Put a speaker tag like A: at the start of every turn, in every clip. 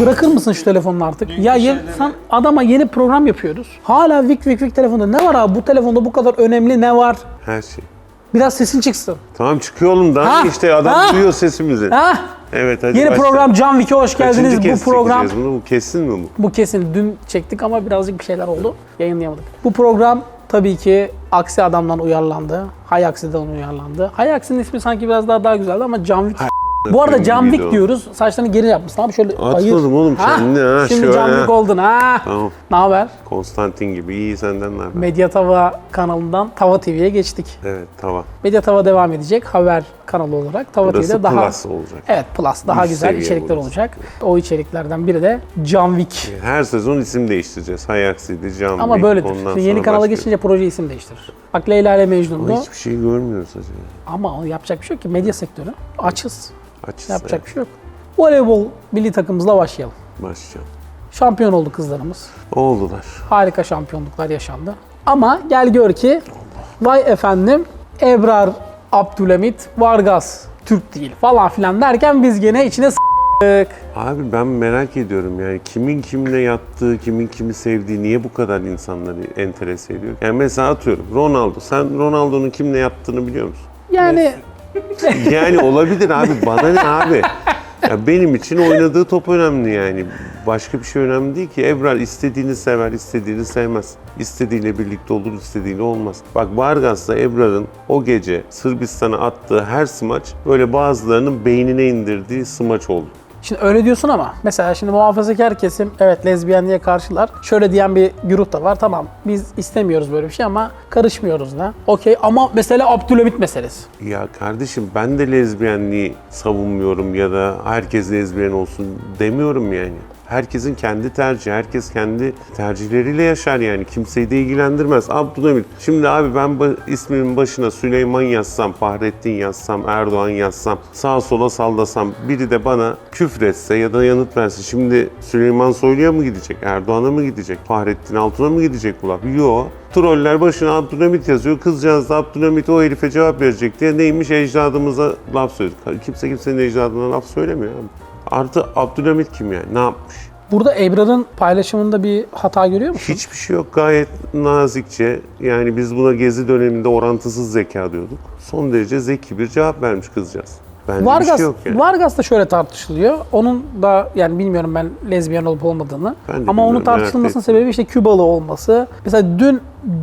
A: Bırakır mısın şu telefonunu artık? Ya ye- sen adama yeni program yapıyoruz. Hala vik vik vik telefonda. Ne var abi bu telefonda bu kadar önemli ne var?
B: Her şey.
A: Biraz sesin çıksın.
B: Tamam çıkıyor oğlum daha
A: Ha,
B: işte adam
A: ha.
B: duyuyor sesimizi.
A: Ha?
B: Evet hadi
A: Yeni
B: başla.
A: program Can Wick'e hoş
B: Kaçıncı
A: geldiniz.
B: kez
A: Bu program
B: bunu? Bu kesin mi bu?
A: bu kesin dün çektik ama birazcık bir şeyler oldu. Yayınlayamadık. Bu program tabii ki Aksi Adam'dan uyarlandı. Hay Aksi'den uyarlandı. Hay Aksi'nin ismi sanki biraz daha daha güzeldi ama Can Wick. Bu arada
B: o.
A: diyoruz. Saçlarını geri yapmışsın abi şöyle
B: Atmadım
A: ayır.
B: oğlum ha,
A: Şimdi
B: şöyle ha.
A: Wick oldun ha.
B: Tamam.
A: Ne haber?
B: Konstantin gibi iyi senden ne haber?
A: Medya Tava kanalından Tava TV'ye geçtik.
B: Evet tava.
A: Medya Tava devam edecek haber kanalı olarak. Tava TV'de daha
B: plus olacak.
A: Evet Plus daha
B: Üst
A: güzel
B: seviye
A: içerikler
B: burası.
A: olacak. O içeriklerden biri de Can Wick.
B: Her sezon isim değiştireceğiz. Hayaksiydi, Can
A: Ama
B: Wick,
A: böyledir.
B: ondan
A: Şimdi yeni
B: sonra
A: kanala
B: başka-
A: geçince proje isim değiştirir. Bak Leyla ile Mecnun'du.
B: Ama hiçbir şey görmüyoruz acaba.
A: Ama o yapacak bir şey yok ki. Medya sektörü. Açız.
B: Açız.
A: Yapacak bir şey yok. Voleybol milli takımımızla başlayalım.
B: Başlayalım.
A: Şampiyon oldu kızlarımız.
B: Oldular.
A: Harika şampiyonluklar yaşandı. Ama gel gör ki vay efendim Ebrar Abdülhamit Vargas Türk değil falan filan derken biz gene içine s***tık.
B: Abi ben merak ediyorum yani kimin kimle yattığı, kimin kimi sevdiği niye bu kadar insanları enterese ediyor? Yani mesela atıyorum Ronaldo. Sen Ronaldo'nun kimle yattığını biliyor musun?
A: Yani
B: Yani olabilir abi. Bana ne abi? Ya benim için oynadığı top önemli yani. Başka bir şey önemli değil ki. Ebrar istediğini sever, istediğini sevmez. İstediğiyle birlikte olur, istediğiyle olmaz. Bak Vargas'la Ebrar'ın o gece Sırbistan'a attığı her smaç böyle bazılarının beynine indirdiği smaç oldu.
A: Şimdi öyle diyorsun ama mesela şimdi muhafazakar kesim evet lezbiyenliğe karşılar. Şöyle diyen bir güruh da var. Tamam biz istemiyoruz böyle bir şey ama karışmıyoruz da. Okey ama mesela Abdülhamit meselesi.
B: Ya kardeşim ben de lezbiyenliği savunmuyorum ya da herkes lezbiyen olsun demiyorum yani. Herkesin kendi tercihi, herkes kendi tercihleriyle yaşar yani. Kimseyi de ilgilendirmez. Abdülhamit. Şimdi abi ben ba- ismimin başına Süleyman yazsam, Fahrettin yazsam, Erdoğan yazsam, sağa sola sallasam, biri de bana küfretse ya da yanıt verse. Şimdi Süleyman Soylu'ya mı gidecek, Erdoğan'a mı gidecek, Fahrettin Altun'a mı gidecek bu laf? Yok. Troller başına Abdülhamit yazıyor. Kızcağız da Abdülhamit o herife cevap verecek diye neymiş ecdadımıza laf söyledik. Kimse kimsenin ecdadına laf söylemiyor abi. Artı Abdülhamit kim yani? Ne yapmış?
A: Burada Ebrar'ın paylaşımında bir hata görüyor musun?
B: Hiçbir şey yok. Gayet nazikçe. Yani biz buna gezi döneminde orantısız zeka diyorduk. Son derece zeki bir cevap vermiş kızcağız. Bence bir
A: Vargas,
B: şey yok yani.
A: Vargas da şöyle tartışılıyor. Onun da yani bilmiyorum ben lezbiyen olup olmadığını.
B: Ben de
A: Ama
B: bilmiyorum,
A: onun
B: merak
A: tartışılmasının
B: ettim.
A: sebebi işte Kübalı olması. Mesela dün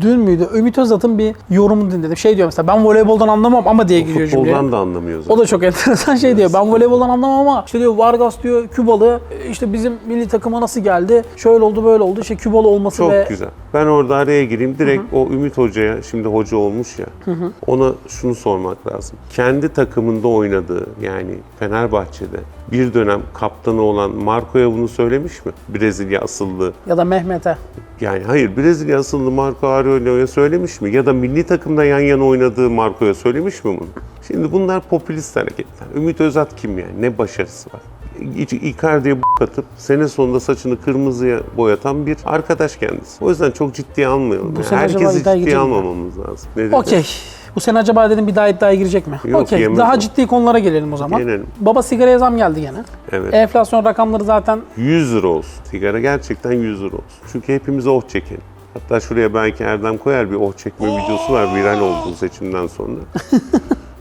A: dün müydü? Ümit Özat'ın bir yorumunu dinledim. Şey diyor mesela ben voleyboldan anlamam ama diye giriyor cümleye.
B: Futboldan da anlamıyor zaten.
A: O da çok enteresan şey diyor. Ben voleyboldan anlamam ama işte diyor Vargas diyor Kübalı e, işte bizim milli takıma nasıl geldi? Şöyle oldu böyle oldu. İşte Kübalı olması
B: Çok
A: ve
B: güzel. Ben orada araya gireyim. Direkt o Ümit Hoca'ya, şimdi hoca olmuş ya, ona şunu sormak lazım. Kendi takımında oynadığı, yani Fenerbahçe'de bir dönem kaptanı olan Marco'ya bunu söylemiş mi? Brezilya asıllı.
A: ya da Mehmet'e.
B: Yani hayır, Brezilya asıllı Marco Aurelio'ya söylemiş mi? Ya da milli takımda yan yana oynadığı Marco'ya söylemiş mi bunu? Şimdi bunlar popülist hareketler. Ümit Özat kim yani? Ne başarısı var? Icardi'ye b- atıp sene sonunda saçını kırmızıya boyatan bir arkadaş kendisi. O yüzden çok ciddiye almayalım. Yani
A: sene acaba
B: herkesi ciddiye almamamız lazım.
A: Okey. Bu sene acaba dedim bir daha iddiaya girecek mi?
B: Yok,
A: Okey.
B: yemez
A: Daha
B: o.
A: ciddi konulara gelelim o zaman.
B: Gelelim.
A: Baba sigaraya zam geldi gene.
B: Evet.
A: Enflasyon rakamları zaten
B: 100 lira olsun. Sigara gerçekten 100 lira olsun. Çünkü hepimize oh çekelim. Hatta şuraya belki Erdem koyar bir oh çekme videosu var viral oldu seçimden sonra.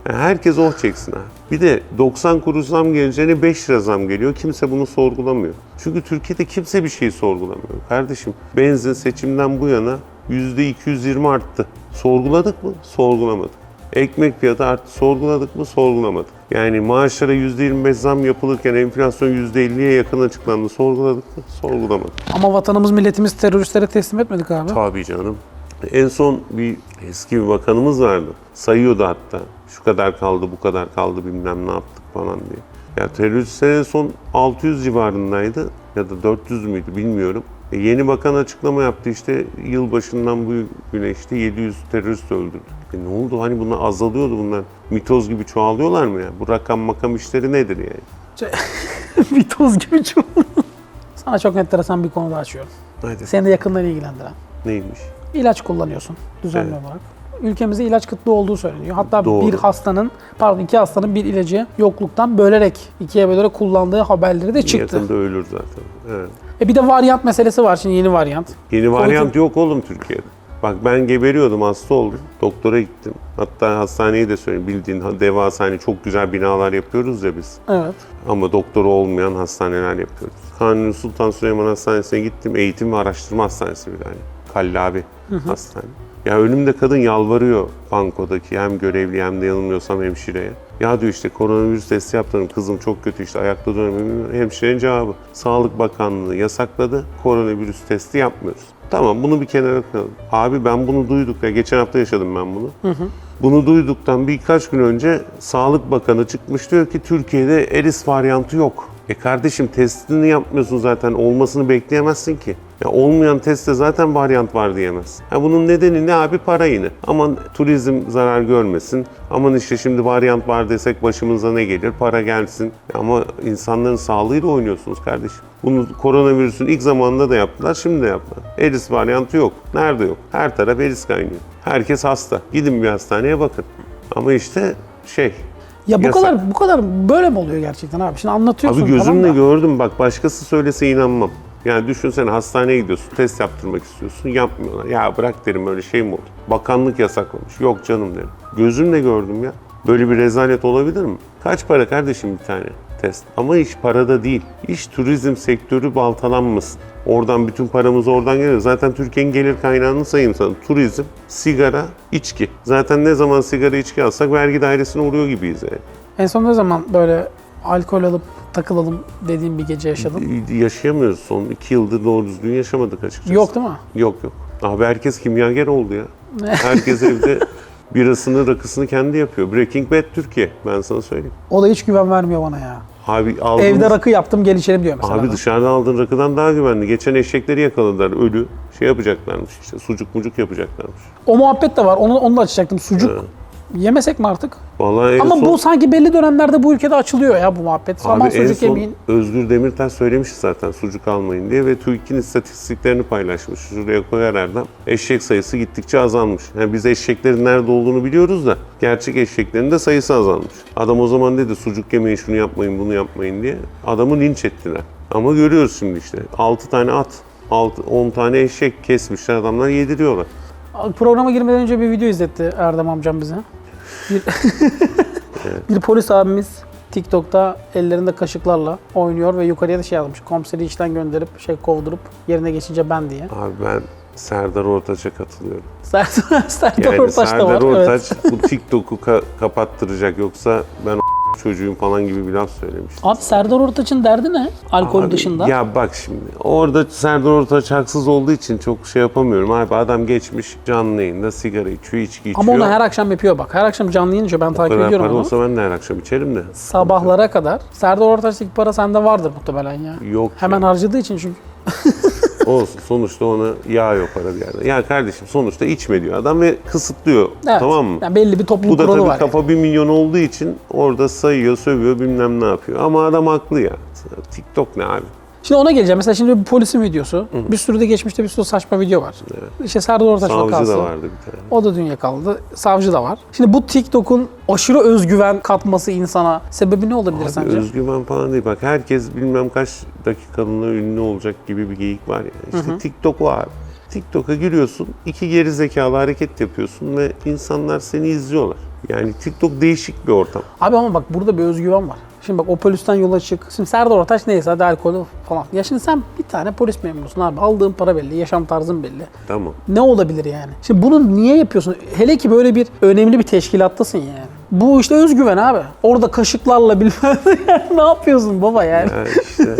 B: Yani herkes oh çeksin ha. Bir de 90 kuruş zam geleceğine 5 lira zam geliyor. Kimse bunu sorgulamıyor. Çünkü Türkiye'de kimse bir şeyi sorgulamıyor. Kardeşim benzin seçimden bu yana %220 arttı. Sorguladık mı? Sorgulamadık. Ekmek fiyatı arttı. Sorguladık mı? Sorgulamadık. Yani maaşlara %25 zam yapılırken enflasyon %50'ye yakın açıklandı. Sorguladık mı? Sorgulamadık.
A: ama vatanımız milletimiz teröristlere teslim etmedik abi.
B: Tabii canım. En son bir eski bir bakanımız vardı. Sayıyordu hatta. Şu kadar kaldı, bu kadar kaldı bilmem ne yaptık falan diye. Ya teröristler en son 600 civarındaydı ya da 400 müydü bilmiyorum. E, yeni bakan açıklama yaptı işte yılbaşından bu güne işte 700 terörist öldürdü. E, ne oldu hani bunlar azalıyordu bunlar mitoz gibi çoğalıyorlar mı ya? Bu rakam makam işleri nedir yani?
A: bir toz gibi çok. Sana çok enteresan bir konu daha açıyorum.
B: Hadi
A: Seni de yakından ilgilendiren.
B: neymiş?
A: İlaç kullanıyorsun düzenli
B: Evet.
A: olarak. Ülkemizde ilaç kıtlığı olduğu söyleniyor. Hatta
B: Doğru.
A: bir hastanın, pardon iki hastanın bir ilacı yokluktan bölerek, ikiye bölerek kullandığı haberleri de çıktı.
B: Yakında ölür zaten. Evet.
A: E bir de varyant meselesi var şimdi yeni varyant.
B: Yeni varyant yok oğlum Türkiye'de. Bak ben geberiyordum, hasta oldum. Doktora gittim. Hatta hastaneyi de söyleyeyim. Bildiğin devasa hani çok güzel binalar yapıyoruz ya biz.
A: Evet.
B: Ama doktoru olmayan hastaneler yapıyoruz. Kanuni Sultan Süleyman Hastanesi'ne gittim. Eğitim ve Araştırma Hastanesi bir tane. Kallabi Hastane. Ya önümde kadın yalvarıyor bankodaki hem görevli hem de yanılmıyorsam hemşireye. Ya diyor işte koronavirüs testi yaptırdım kızım çok kötü işte ayakta duramıyorum. Hemşirenin cevabı Sağlık Bakanlığı yasakladı koronavirüs testi yapmıyoruz. Tamam bunu bir kenara koyalım. Abi ben bunu duyduk ya geçen hafta yaşadım ben bunu. Bunu duyduktan birkaç gün önce Sağlık Bakanı çıkmış diyor ki Türkiye'de eris varyantı yok. E kardeşim testini yapmıyorsun zaten olmasını bekleyemezsin ki. Ya olmayan testte zaten varyant var diyemez. Ha bunun nedeni ne abi? Para yine. Aman turizm zarar görmesin. Aman işte şimdi varyant var desek başımıza ne gelir? Para gelsin. Ama insanların sağlığıyla oynuyorsunuz kardeşim. Bunu koronavirüsün ilk zamanında da yaptılar, şimdi de yaptılar. Eris varyantı yok. Nerede yok? Her taraf eris kaynıyor. Herkes hasta. Gidin bir hastaneye bakın. Ama işte şey,
A: Ya bu
B: Yasak.
A: kadar bu kadar böyle mi oluyor gerçekten abi? Şimdi anlatıyorsun
B: Abi gözümle
A: tamam da.
B: gördüm bak başkası söylese inanmam. Yani düşünsene hastaneye gidiyorsun, test yaptırmak istiyorsun, yapmıyorlar. Ya bırak derim öyle şey mi olur? Bakanlık yasaklamış. Yok canım derim. Gözümle gördüm ya. Böyle bir rezalet olabilir mi? Kaç para kardeşim bir tane test? Ama iş parada değil. İş turizm sektörü baltalanmasın. Oradan bütün paramız oradan geliyor. Zaten Türkiye'nin gelir kaynağını sayayım sana. Turizm, sigara, içki. Zaten ne zaman sigara içki alsak vergi dairesine uğruyor gibiyiz yani.
A: En son ne zaman böyle alkol alıp takılalım dediğim bir gece yaşadın?
B: yaşayamıyoruz. Son iki yıldır doğru düzgün yaşamadık açıkçası.
A: Yok değil mi?
B: Yok yok. Abi herkes kimyager oldu ya. Herkes evde birasını, rakısını kendi yapıyor. Breaking Bad Türkiye. Ben sana söyleyeyim.
A: O da hiç güven vermiyor bana ya.
B: Abi aldığımız,
A: Evde rakı yaptım gel içelim diyor mesela.
B: Abi dışarıda aldığın rakıdan daha güvenli. Geçen eşekleri yakaladılar ölü. Şey yapacaklarmış işte sucuk mucuk yapacaklarmış.
A: O muhabbet de var. Onu, onu da açacaktım. Sucuk yemesek mi artık?
B: Vallahi en
A: Ama
B: son,
A: bu sanki belli dönemlerde bu ülkede açılıyor ya bu muhabbet. Saman
B: abi en
A: sucuk
B: son
A: yemeyin.
B: Özgür Demirtaş söylemiş zaten sucuk almayın diye ve TÜİK'in istatistiklerini paylaşmış. Şuraya koyar Erdem. Eşek sayısı gittikçe azalmış. Yani biz eşeklerin nerede olduğunu biliyoruz da gerçek eşeklerin de sayısı azalmış. Adam o zaman dedi sucuk yemeyin şunu yapmayın bunu yapmayın diye. Adamı linç ettiler. Ama görüyoruz şimdi işte 6 tane at, 6, 10 tane eşek kesmişler adamlar yediriyorlar.
A: Programa girmeden önce bir video izletti Erdem amcam bize. Bir, bir polis abimiz TikTok'ta ellerinde kaşıklarla oynuyor ve yukarıya da şey yazmış. Komiseri işten gönderip şey kovdurup yerine geçince ben diye.
B: Abi ben Serdar Ortaç'a katılıyorum.
A: Serdar, Serdar
B: Yani
A: Ortaç da
B: Serdar
A: var.
B: Ortaç
A: Evet.
B: bu TikTok'u ka- kapattıracak yoksa ben çocuğum falan gibi bir laf söylemiştim.
A: Abi Serdar Ortaç'ın derdi ne? Alkol
B: Abi,
A: dışında.
B: Ya bak şimdi orada Serdar Ortaç haksız olduğu için çok şey yapamıyorum. Abi adam geçmiş canlı yayında sigara içiyor, içki içiyor.
A: Ama onu her akşam yapıyor bak. Her akşam canlı yayın içiyor. Ben
B: O
A: takip
B: kadar
A: ediyorum
B: para
A: onu.
B: olsa ben de her akşam içerim de.
A: Sabahlara kadar. Serdar Ortaç'taki para sende vardır muhtemelen ya.
B: Yok
A: Hemen
B: ya.
A: harcadığı için çünkü.
B: Olsun sonuçta ona yağıyor para bir yerden. Ya kardeşim sonuçta içme diyor adam ve kısıtlıyor.
A: Evet.
B: Tamam mı?
A: Yani belli bir toplum
B: Bu da
A: kuralı
B: tabii
A: var.
B: kafa bir milyon olduğu için orada sayıyor, sövüyor, bilmem ne yapıyor. Ama adam haklı ya. TikTok ne abi?
A: Şimdi ona geleceğim. Mesela şimdi bir polisin videosu. Bir sürü de geçmişte bir sürü saçma video var. İşte Serdar Ortaç
B: Savcı
A: vakası.
B: da vardı bir tane.
A: O da dün yakaladı. Savcı da var. Şimdi bu TikTok'un aşırı özgüven katması insana sebebi ne olabilir
B: Abi
A: sence?
B: özgüven falan değil. Bak herkes bilmem kaç dakikalığına ünlü olacak gibi bir geyik var ya. İşte TikTok o abi. TikTok'a giriyorsun, iki geri zekalı hareket yapıyorsun ve insanlar seni izliyorlar. Yani TikTok değişik bir ortam.
A: Abi ama bak burada bir özgüven var. Şimdi bak o polisten yola çık. Şimdi Serdar Ortaç neyse hadi alkolü falan. Ya şimdi sen bir tane polis memurusun abi. Aldığın para belli, yaşam tarzın belli.
B: Tamam.
A: Ne olabilir yani? Şimdi bunu niye yapıyorsun? Hele ki böyle bir önemli bir teşkilattasın yani. Bu işte özgüven abi. Orada kaşıklarla bilmem ne yani ne yapıyorsun baba yani?
B: Yani işte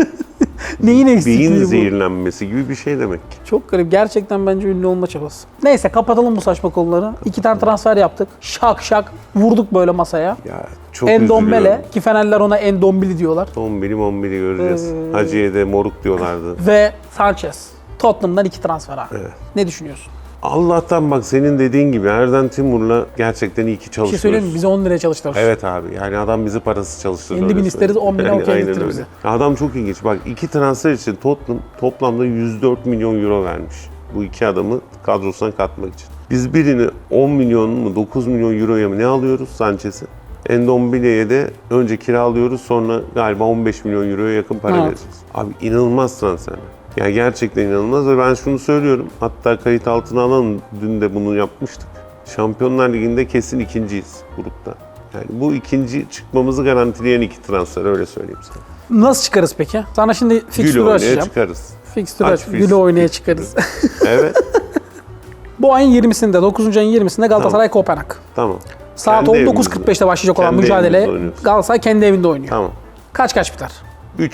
A: Neyin eksikliği
B: beyin
A: bu?
B: zehirlenmesi gibi bir şey demek ki.
A: Çok garip. Gerçekten bence ünlü olma çabası. Neyse kapatalım bu saçma konuları. İki tane transfer yaptık. Şak şak vurduk böyle masaya.
B: Ya çok
A: Endombele
B: üzülüyorum.
A: ki Fenerler ona Endombili diyorlar.
B: Tombili mombili göreceğiz.
A: Ee,
B: Hacı'ya de moruk diyorlardı.
A: Ve Sanchez. Tottenham'dan iki transfer abi.
B: Evet.
A: Ne düşünüyorsun?
B: Allah'tan bak senin dediğin gibi Erden Timur'la gerçekten iyi ki
A: Bir şey
B: çalışıyoruz.
A: söyleyeyim mi? Bize 10 liraya çalıştırır.
B: Evet abi yani adam bizi parasız çalıştırdı.
A: 50 bin
B: öyle
A: isteriz,
B: söyleyeyim.
A: 10 bine
B: Yani
A: okey
B: aynen
A: getirir
B: öyle.
A: bize.
B: Adam çok ilginç. Bak iki transfer için Tottenham toplamda 104 milyon euro vermiş. Bu iki adamı kadrosuna katmak için. Biz birini 10 milyon mu 9 milyon euroya mı ne alıyoruz Sanchez'i? Endombile'ye de önce kiralıyoruz sonra galiba 15 milyon euroya yakın para
A: Evet.
B: vereceğiz. Abi inanılmaz transferler. Yani gerçekten inanılmaz ve ben şunu söylüyorum. Hatta kayıt altına alalım. Dün de bunu yapmıştık. Şampiyonlar Ligi'nde kesin ikinciyiz grupta. Yani bu ikinci çıkmamızı garantileyen iki transfer öyle söyleyeyim sana.
A: Nasıl çıkarız peki? Sana şimdi
B: Gül
A: fikstürü
B: oynaya
A: açacağım.
B: çıkarız.
A: Fikstürü
B: Aç
A: Gülü oynaya çıkarız.
B: Evet
A: Bu ayın 20'sinde, 9. ayın 20'sinde Galatasaray Kopenhag.
B: tamam.
A: Saat
B: Kendi
A: 19.45'te başlayacak olan
B: Kendi
A: mücadele
B: evimizde oynuyoruz.
A: Galatasaray kendi evinde oynuyor.
B: Tamam.
A: Kaç kaç biter?
B: 3-1.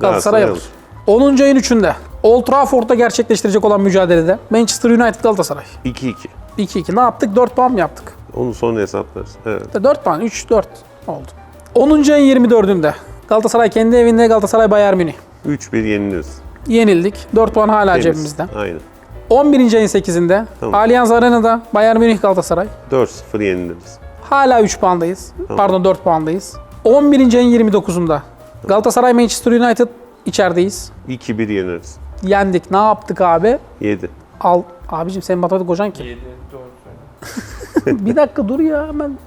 A: Galatasaray alır. 10. ayın 3'ünde Old Trafford'da gerçekleştirecek olan mücadelede Manchester United Galatasaray.
B: 2-2.
A: 2-2 ne yaptık? 4 puan mı yaptık?
B: Onu sonra hesaplarız. Evet.
A: 4 puan, 3-4 oldu. 10. ayın 24'ünde Galatasaray kendi evinde Galatasaray Bayern Münih.
B: 3-1 yeniliriz.
A: Yenildik. 4 puan hala
B: Temiz.
A: cebimizde.
B: Aynen.
A: 11. ayın 8'inde
B: Tamam.
A: Allianz Arena'da Bayern Münih Galatasaray.
B: 4-0 yeniliriz.
A: Hala 3 puandayız. Pardon 4 puandayız. 11. ayın 29'unda Galatasaray Manchester United içerideyiz.
B: 2-1 yeneriz.
A: Yendik. Ne yaptık abi?
B: 7.
A: Al abicim senin matematik hocan kim?
C: 7 doğru
A: bir dakika dur ya hemen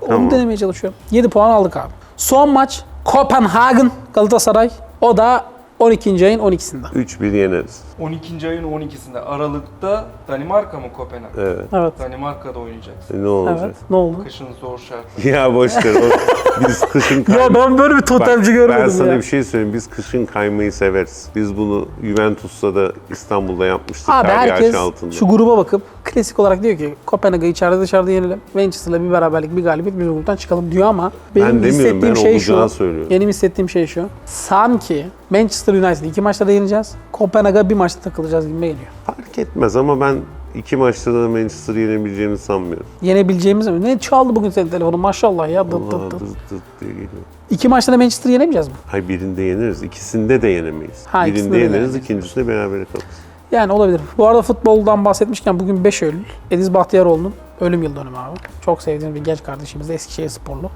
A: onu
B: Tamam.
A: denemeye çalışıyorum. 7 puan aldık abi. Son maç Kopenhagen Galatasaray. O da 12. ayın 12'sinde.
B: 3-1 yeneriz.
C: 12. ayın 12'sinde Aralık'ta Danimarka mı Kopenhag?
B: Evet.
A: Evet.
C: Danimarka'da oynayacaksın.
B: E, ne olacak?
A: Evet. Ne oldu?
C: Kışın zor şartlar.
B: Ya boş ver. O- Biz kışın kay-
A: Ya ben böyle bir
B: Bak,
A: totemci
B: Ben
A: görmedim
B: sana
A: ya.
B: bir şey söyleyeyim. Biz kışın kaymayı severiz. Biz bunu Juventus'ta da İstanbul'da yapmıştık.
A: Abi herkes
B: altında.
A: şu gruba bakıp klasik olarak diyor ki Kopenhag'ı içeride dışarıda yenelim. Manchester'la bir beraberlik bir galibiyet biz gruptan çıkalım diyor ama benim
B: Ben
A: hissettiğim
B: ben
A: şey şu.
B: söylüyorum.
A: Benim hissettiğim şey şu. Sanki Manchester United iki maçta da yeneceğiz. Kopenhag'a bir maçta takılacağız gibi geliyor.
B: Fark etmez ama ben iki maçta da Manchester'ı yenebileceğimizi sanmıyorum.
A: Yenebileceğimiz mi? Ne çaldı bugün senin telefonun maşallah ya. Dıt dıt dıt.
B: dıt dıt diye geliyor.
A: İki maçta da Manchester'ı yenemeyeceğiz mi?
B: Hayır birinde yeneriz. ikisinde de yenemeyiz.
A: Ha,
B: birinde
A: de
B: yeneriz,
A: yenemeyiz.
B: ikincisinde beraber kalırız.
A: Yani olabilir. Bu arada futboldan bahsetmişken bugün 5 Eylül. Ediz Bahtiyaroğlu'nun ölüm yıl dönümü abi. Çok sevdiğim bir genç kardeşimiz de Eskişehir sporlu.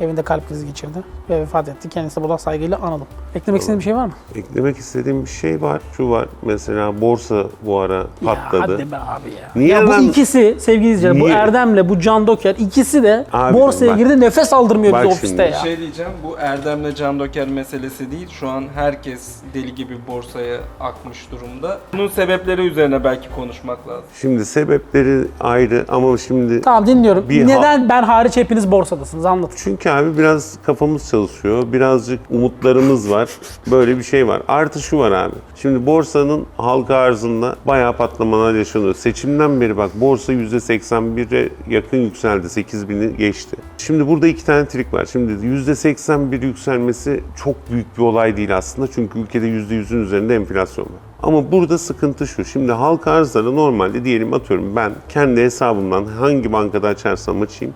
A: Evinde kalp krizi geçirdi ve vefat etti. Kendisi buradan saygıyla analım. Eklemek istediğin bir şey var mı?
B: Eklemek istediğim bir şey var. Şu var. Mesela borsa bu ara patladı.
A: Ya hadi be abi ya.
B: Niye
A: ya bu ikisi sevgili izleyiciler, bu? Erdem'le bu Can Doker ikisi de
B: Abi
A: borsaya
B: bak.
A: girdi nefes aldırmıyor bize ofiste
B: şimdi.
A: ya.
C: Bir şey diyeceğim, bu Erdem'le Can Döker meselesi değil. Şu an herkes deli gibi borsaya akmış durumda. Bunun sebepleri üzerine belki konuşmak lazım.
B: Şimdi sebepleri ayrı ama şimdi
A: Tamam dinliyorum.
B: Bir
A: Neden ben hariç hepiniz borsadasınız anlatın.
B: Çünkü abi biraz kafamız çalışıyor. Birazcık umutlarımız var. Böyle bir şey var. Artı şu var abi. Şimdi borsanın halka arzında bayağı patlamalar yaşanıyor. Seçimden beri bak borsa %81'e yakın yükseldi. 8000'i geçti. Şimdi burada iki tane trik var. Şimdi %81 yükselmesi çok büyük bir olay değil aslında. Çünkü ülkede %100'ün üzerinde enflasyon var. Ama burada sıkıntı şu. Şimdi halka arzlara normalde diyelim atıyorum ben kendi hesabımdan hangi bankada açarsam açayım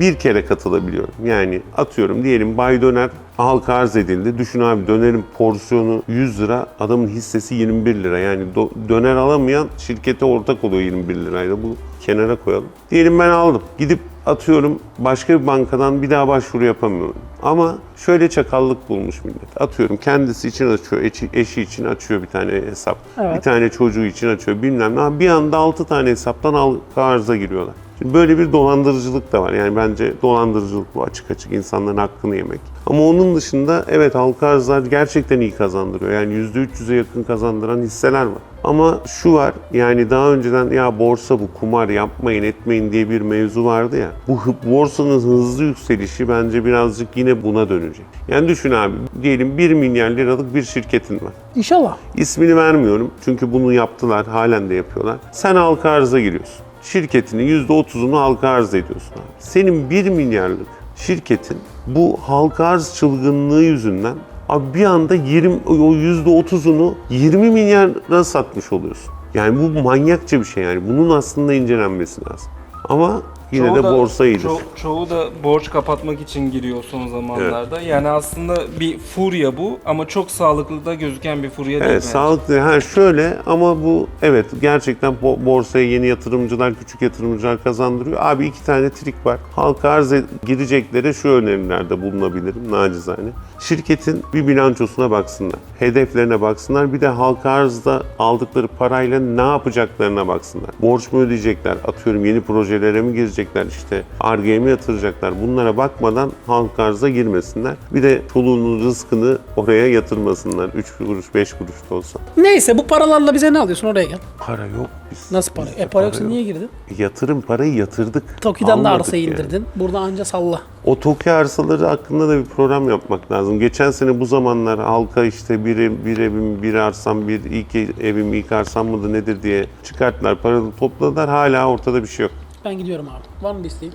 B: bir kere katılabiliyorum. Yani atıyorum diyelim Bay Döner halka arz edildi. Düşün abi dönerin porsiyonu 100 lira adamın hissesi 21 lira. Yani döner alamayan şirkete ortak oluyor 21 lirayla. Bu kenara koyalım. Diyelim ben aldım. Gidip atıyorum başka bir bankadan bir daha başvuru yapamıyorum. Ama şöyle çakallık bulmuş millet. Atıyorum kendisi için açıyor, eşi, eşi için açıyor bir tane hesap.
A: Evet.
B: Bir tane çocuğu için açıyor bilmem ne. Bir anda 6 tane hesaptan arıza giriyorlar. Şimdi böyle bir dolandırıcılık da var. Yani bence dolandırıcılık bu açık açık insanların hakkını yemek. Ama onun dışında evet halka arzlar gerçekten iyi kazandırıyor. Yani %300'e yakın kazandıran hisseler var. Ama şu var yani daha önceden ya borsa bu kumar yapmayın etmeyin diye bir mevzu vardı ya. Bu borsanın hızlı yükselişi bence birazcık yine buna dönecek. Yani düşün abi diyelim 1 milyar liralık bir şirketin var.
A: İnşallah.
B: İsmini vermiyorum çünkü bunu yaptılar, halen de yapıyorlar. Sen halka arıza giriyorsun. Şirketinin %30'unu halka arz ediyorsun abi. Senin 1 milyarlık şirketin bu halka arz çılgınlığı yüzünden abi bir anda 20 o %30'unu 20 milyara satmış oluyorsun. Yani bu manyakça bir şey yani. Bunun aslında incelenmesi lazım. Ama Yine
C: Çoğu
B: de
C: da-
B: borsa iyidir.
C: ço- çoğu da borç kapatmak için giriyor son zamanlarda. Yani aslında bir furya bu ama çok sağlıklı da gözüken bir furya değil.
B: Evet sağlıklı. Ha şöyle ama bu evet gerçekten bo- borsaya yeni yatırımcılar, küçük yatırımcılar kazandırıyor. Abi iki tane trik var. Halka arz gireceklere şu önerilerde bulunabilirim nacizane. Şirketin bir bilançosuna baksınlar. Hedeflerine baksınlar. Bir de halka arzda aldıkları parayla ne yapacaklarına baksınlar. Borç mu ödeyecekler? Atıyorum yeni projelere mi girecekler? İşte Ar-Ge'ye mi yatıracaklar? Bunlara bakmadan halka arza girmesinler. Bir de çoluğunun rızkını oraya yatırmasınlar. 3 kuruş, 5 kuruş da olsa.
A: Neyse bu paralarla bize ne alıyorsun oraya gel.
B: Para yok. Biz,
A: Nasıl para?
B: bizde
A: E para yoksa
B: yok.
A: niye girdin?
B: Yatırım parayı yatırdık.
A: Toki'den de
B: Almadık
A: arsa
B: yani.
A: indirdin. Burada anca salla.
B: O TOKİ arsaları hakkında da bir program yapmak lazım. Geçen sene bu zamanlar halka işte bir, bir evim, bir arsam, bir ilk evim, ilk arsam mıdır nedir diye çıkarttılar, paralı topladılar. Hala ortada bir şey yok.
A: Ben gidiyorum abi. Var mı bir isteğin?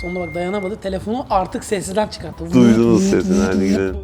A: Sonunda bak dayanamadı. Telefonu artık sessizden çıkarttı.
B: Duydunuz sesini hadi gidelim.